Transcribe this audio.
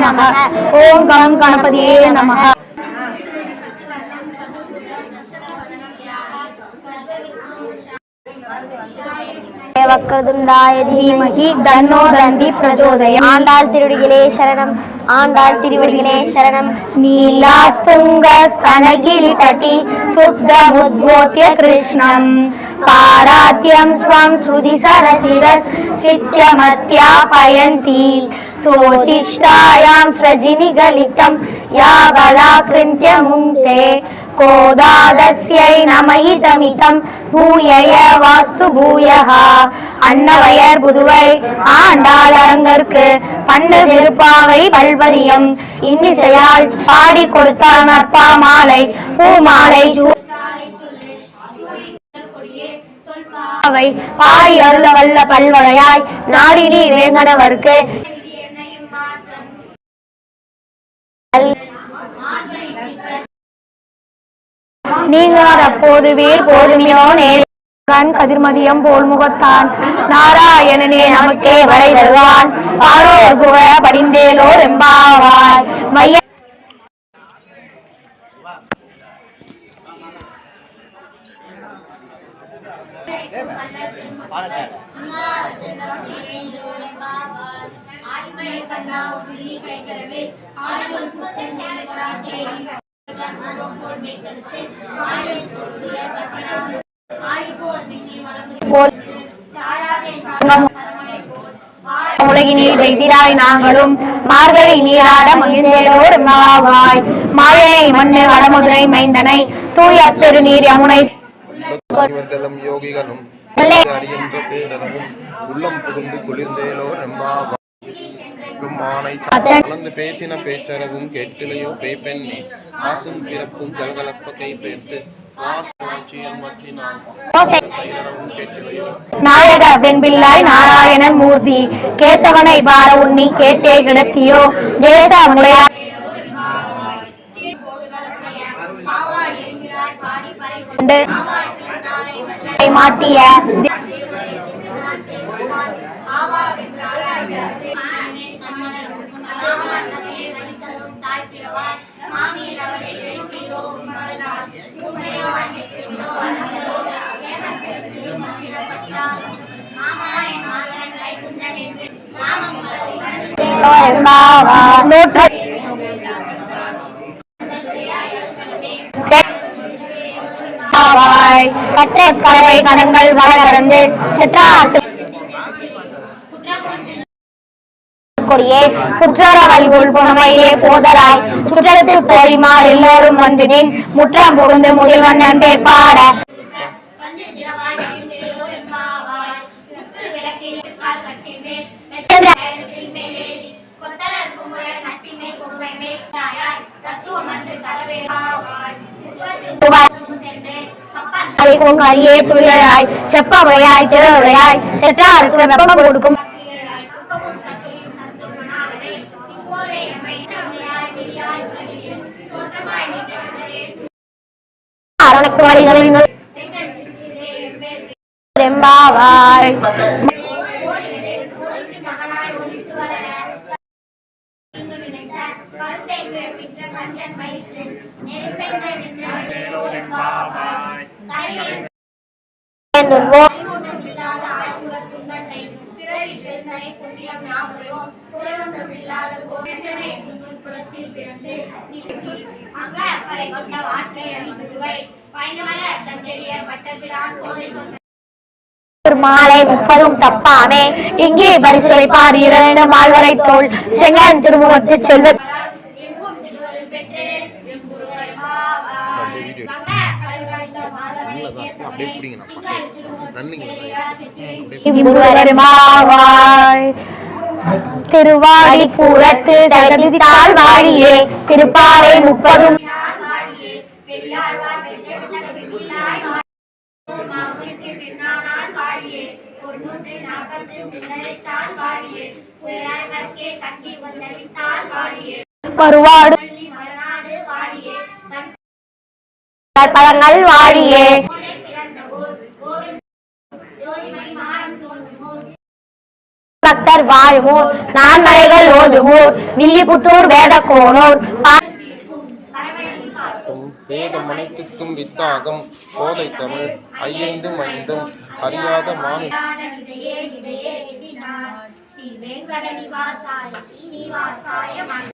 நமக. ஓம் கம் கணபதியே நமக. வக்கரதுண்டாய தீமகி தன்னோ தந்தி பிரச்சோதயம் ஆண்டாள் திருவடிகளே சரணம். ஆண்டாள் திருவடிகளே சரணம். நீலாஸ்துங்க ஸ்தனகிரி தட்டி சுத்த உத்போத்திய கிருஷ்ணம். பாராத்யம் ஸ்வம் ஸ்ருதி சரசிரஸ் சித்யமத்யாபயந்தி சோதிஷ்டாயாம் ஸ்ரஜினி கலிதம் யா பலாக்ருந்த்ய கோதாதஸ்யை நமஹிதமிதம். பூயய வாஸ்து பூயஹா அன்னவயர் புதுவை ஆண்டாள் அரங்கற்கு பண்டு திருப்பாவை பல்வதியம் இன்னிசையால் பாடி கொடுத்தான் அப்பா மாலை. பூமாலை அவை பாடி அருள வல்ல பல்வளையாய் நாடினி வேங்கடவர்க்கு நீங்கார் அப்போது வீர் போதுமியோ கண் கதிர்மதியம் போல் முகத்தான் நாராயணனே நமக்கே வரை தருவான். பாரோர் புக படிந்தேலோ எம்பாவாய் மைய ஆடிமழை கண்ணா உன் நீ கைகரவே ஆடியோல் புத்தன் சேர்ந்த கொடா தேரி உலகினில் வைத்திராய் நாங்களும் மார்கழி நீராட மகிழ்ந்தேலோர் எம்பாவாய் மாயனை மண்ணு வடமுதுரை மைந்தனை தூய திருநீர் யமுனை. யோகிகளும் உள்ளம் புகுந்து குளிர்ந்தேலோ ரெம்பாவாய் ஆணை கலந்து பேசின பேச்சரவும் கேட்டிலையோ பேப்பெண்ணே. ஆசும் பிறப்பும் கலகலப்ப கை பேர்த்து நாயக வெண்பிள்ளாய் நாராயணன் மூர்த்தி கேசவனை பார உண்ணி கேட்டே கிடத்தியோ. தேச மாவா நூற்று கற்ற கடங்கள் வள கடந்து கொடியே குற்றார புனமையே போதராய் சுற்றத்து தோழிமார் எல்லோரும் வந்து முற்றம் புகுந்து முதல்வன் நன்றே பாட விளக்கில் கால் மேல் மெத்தத்தில் துயராய் செப்பவையாய் திறவுடையாய் செற்றாருக்கு வெப்பம் கொடுக்கும். செம்பாவாய் மகனாய் ஒழித்து வளர கஞ்சன் நின்ற அறிவொன்றும் இல்லாத பிறவி புண்ணியம் இல்லாத குலத்தில் பிறந்து அங்க கொண்ட வாற்றை போதை சொன்ன மாலை முப்பதும் தப்பாமே. இங்கே பரிசுரை பார் இரண்டு மால்வரை தோல். செங்கன் திருமுகத்து செல்வ அப்படியே பிடிங்க நான் ரன்னிங் செல்வியா திருவாடி பூரத்து சகதித்தால் வாழியே திருப்பாவை முப்பதும். பெரியார் வாழியே, பெரியாழ்வார் பக்தர் வாழ்வோர் நான்மறைகள் ஓதுவோர் வில்லிபுத்தூர் வேதக்கோனூர். வேதம் அனைத்துக்கும் வித்தாகும் போதை தமிழ் ஐயைந்தும் ஐந்தும் அறியாத மாநில ஸ்ரீ ஸ்ரீனிவாசாய